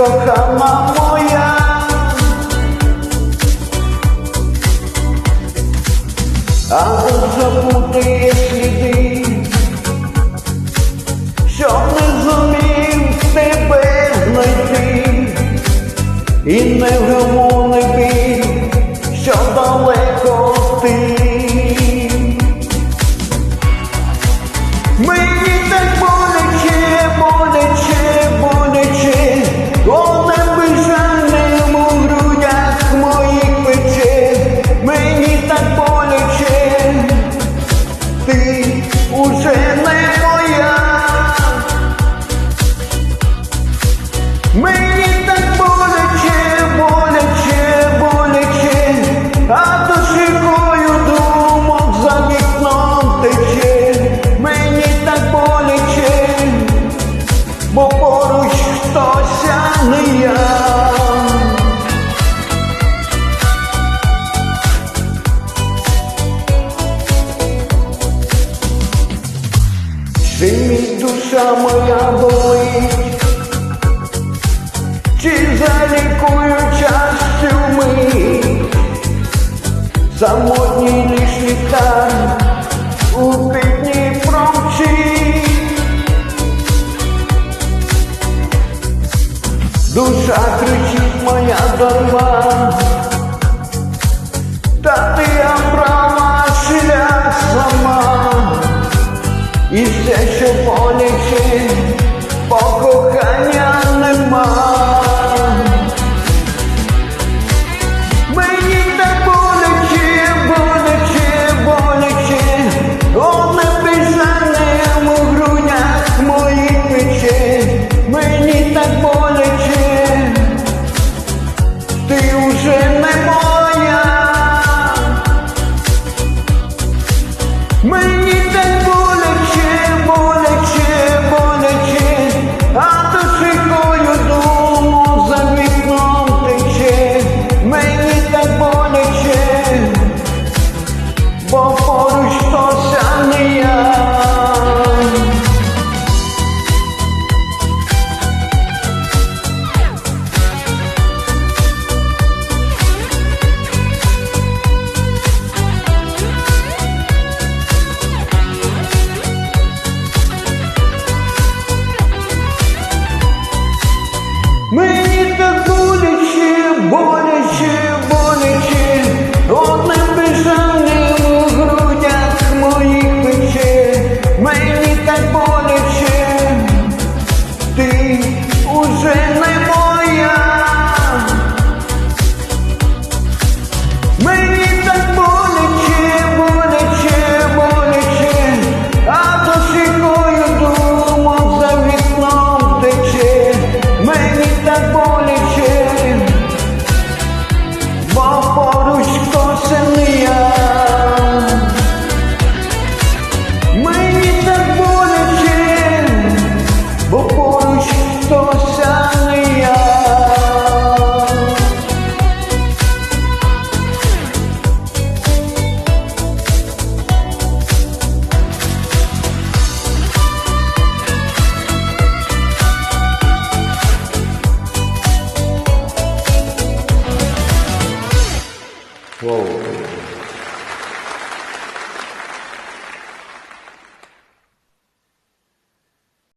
кохана моя. А ти забути сліди, щоб не зумів тебе знайти, і не вгамони біль, що далеко ти. Мені так боляче, боляче, боляче, бо поруч хтось, а не я. Чи мій душа моя болить? Чи залікую частю ми самотній лиш літар дарма Та ти обрала сама і все, що боляче, покохання нема. Мені так боляче, Мені Uou.